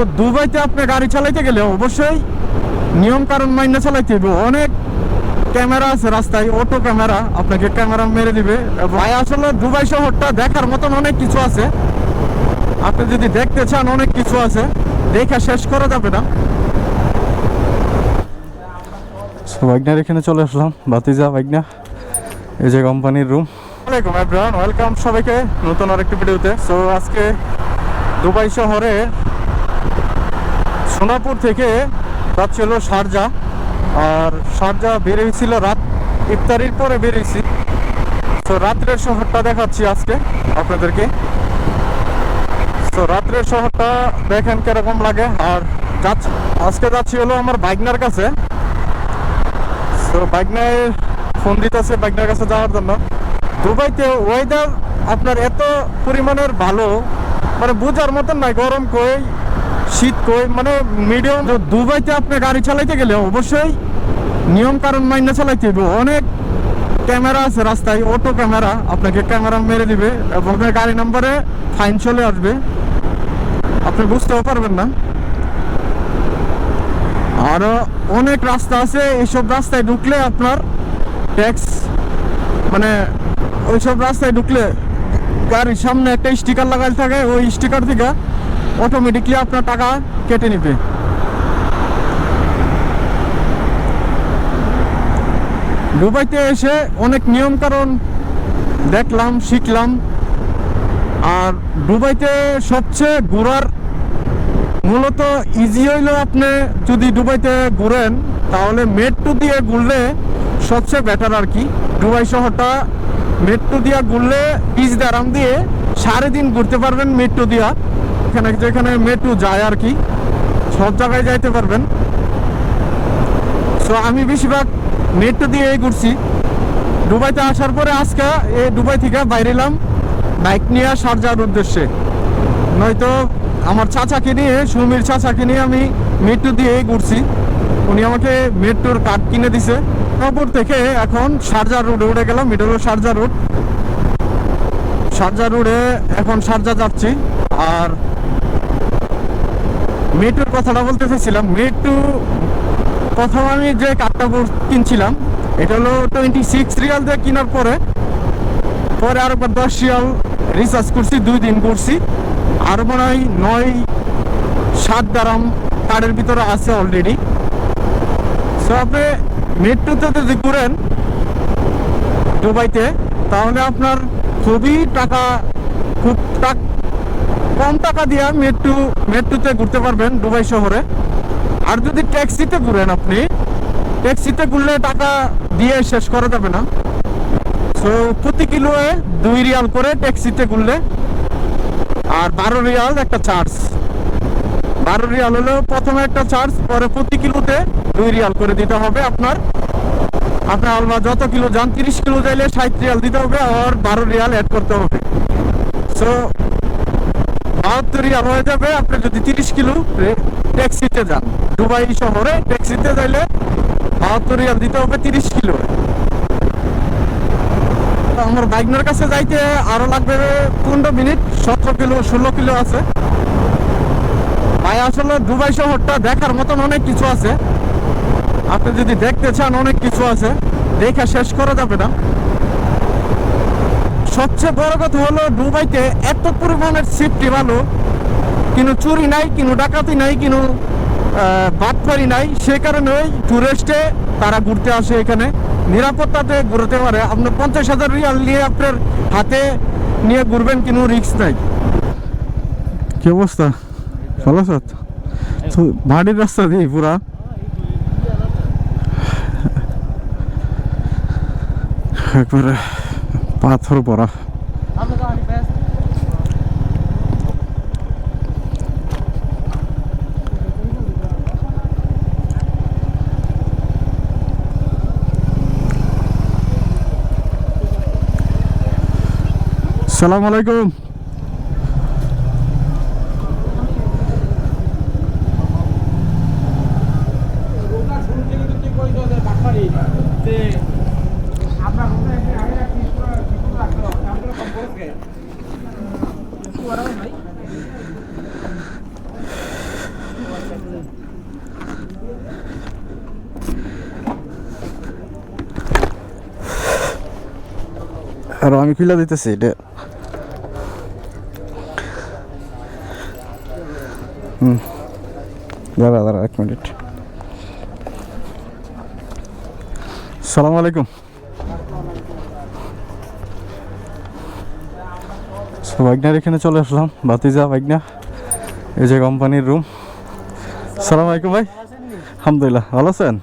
তো দুবাইতে আপনি গাড়ি চালাইতে গেলে অবশ্যই নিয়ম কারণ মাইনে চালাইতে হবে অনেক ক্যামেরা আছে রাস্তায় অটো ক্যামেরা আপনাকে ক্যামেরা মেরে দিবে ভাই আসলে দুবাই শহরটা দেখার মতন অনেক কিছু আছে। আপনি যদি দেখতে চান অনেক কিছু আছে। দেখা শেষ করা যাবে না। বাইকনার এখানে চলে আসলাম বাতিজা বাইকনা এই যে কোম্পানির রুম আসসালামাইকুম এভরিওয়ান ওয়েলকাম সবাইকে নতুন আরেকটি ভিডিওতে সো আজকে দুবাই শহরে সোনাপুর থেকে যাচ্ছি হলো শারজা। আর শারজা বেরিয়েছিল রাত ইফতারির পরে বেরিয়েছি তো রাত্রের শহরটা দেখাচ্ছি আজকে আপনাদেরকে। তো রাত্রের শহরটা দেখেন কীরকম লাগে। আর আজকে যাচ্ছি হলো আমার বাইকনার কাছে। তো বাইকনায় ফোন দিতেছে বাইকনার কাছে যাওয়ার জন্য। দুবাইতে ওয়েদার আপনার এত পরিমাণের ভালো মানে বোঝার মতন নাই, গরম কই শীত কই মানে মিডিয়াম দুবাইতে আপনি গাড়ি চালাইতে গেলে অবশ্যই নিয়ম কারণ মাইনে চালাইতে হবে অনেক ক্যামেরা আছে রাস্তায় অটো ক্যামেরা আপনাকে ক্যামেরা মেরে দিবে এবং আপনার গাড়ি নম্বরে ফাইন চলে আসবে। আপনি বুঝতেও পারবেন না। আরও অনেক রাস্তা আছে, এইসব রাস্তায় ঢুকলে আপনার ট্যাক্স মানে ওইসব রাস্তায় ঢুকলে গাড়ির সামনে একটা স্টিকার লাগাই থাকে, ওই স্টিকার থেকে অটোমেটিকলি আপনার টাকা কেটে নেবে। দুবাইতে এসে অনেক নিয়ম কারণ দেখলাম, শিখলাম। আর দুবাইতে সবচেয়ে ঘোরার মূলত ইজি হইল আপনি যদি দুবাইতে ঘুরেন, তাহলে মেট্রো দিয়ে ঘুরলে সবচেয়ে বেটার আর কি। দুবাই শহরটা মেট্রো দিয়ে ঘুরলে আরাম দিয়ে সাড়ে দিন ঘুরতে পারবেন মেট্রো দিয়া। এখানে যেখানে মেট্রো যায় আর কি। সব জায়গায় যাইতে পারবেন। সো আমি বেশিরভাগ মেট্রো দিয়ে ঘুরছি। দুবাইতে আসার পরে আজকে এই দুবাই থেকে বাইরে এলাম। বাইক নিয়ে শারজার উদ্দেশ্যে। নয়তো আমার চাচাকে নিয়ে, সুমির চাচাকে নিয়ে আমি মেট্রো দিয়ে ঘুরছি। উনি আমাকে মেট্রোর কার্ড কিনে দিছে। তারপর থেকে এখন শারজা রোডে উঠে গেলাম। এটা শারজা রোড শারজা রোডে এখন শারজা যাচ্ছি। আর মেট্রোর কথাটা বলতে চাইছিলাম মেট্রো প্রথম আমি যে কার্ডটা কিনছিলাম, এটা হলো টোয়েন্টি সিক্স রিয়াল দিয়ে কেনার পরে পরে আর দশ রিয়াল রিচার্জ করছি, দুই দিন করছি। আর মনে হয় নয় সাত দারাম কার্ডের ভিতরে আছে অলরেডি সো আপনি মেট্রোতে যদি ঘুরেন দুবাইতে, তাহলে আপনার খুবই টাকা খুব টাক- কম টাকা দিয়ে মেট্রো, মেট্রোতে ঘুরতে পারবেন দুবাই শহরে। আর যদি ট্যাক্সিতে ঘুরেন আপনি, ট্যাক্সিতে ঘুরলে টাকা দিয়ে শেষ করা যাবে না। সো প্রতি কিলোয়ে দুই রিয়াল করে ট্যাক্সিতে ঘুরলে, আর বারো রিয়াল একটা চার্জ। বারো রিয়াল হলো প্রথমে একটা চার্জ, পরে প্রতি কিলোতে দুই রিয়াল করে দিতে হবে আপনার। আপনার আলমা যত কিলো যান, তিরিশ কিলো যাইলে ষাট রিয়াল দিতে হবে, আর বারো রিয়াল অ্যাড করতে হবে। সো বাহাত্তর রিয়াল হয়ে যাবে। আপনি যদি তিরিশ কিলো ট্যাক্সিতে যান, দুবাই শহরে ট্যাক্সিতে যাইলে বাহাত্তর রিয়াল দিতে হবে তিরিশ কিলো। আমার বাইকনার কাছে যাইতে আরও লাগবে পনেরো মিনিট, সতেরো কিলো, ষোলো কিলো আছে। ভাই, আসলে দুবাই শহরটা দেখার মতন অনেক কিছু আছে। আপনি যদি দেখতে চান, অনেক কিছু আছে। দেখা শেষ করা যাবে না। সবচেয়ে বড় কথা হলো দুবাইতে এত পরিমাণের সেফটি ভালো কিন্তু চুরি নাই কিন্তু ডাকাতি নাই কিন্তু বাটপারি নাই। সে কারণে ওই টুরিস্টে তারা ঘুরতে আসে এখানে। নিরাপত্তাতে ঘুরতে পারে। আপনার পঞ্চাশ হাজার রিয়াল নিয়ে আপনার হাতে নিয়ে ঘুরবেন কিন্তু রিস্ক নাই। কি অবস্থা? ভালো আছো? বাড়ির রাস্তা দিয়ে পুরা। একবারে পাথর পরা সালাম আলাইকুম। আর আমি খুলে দিতেছি এটা। হুম। দাঁড়া দাঁড়া এক মিনিট। সালাম আলাইকুম। বাইকনার এখানে চলে আসলাম বাতিজা বাইকনা এই যে কোম্পানির রুম সালাম আলাইকুম ভাই। আলহামদুলিল্লাহ, ভালো আছেন?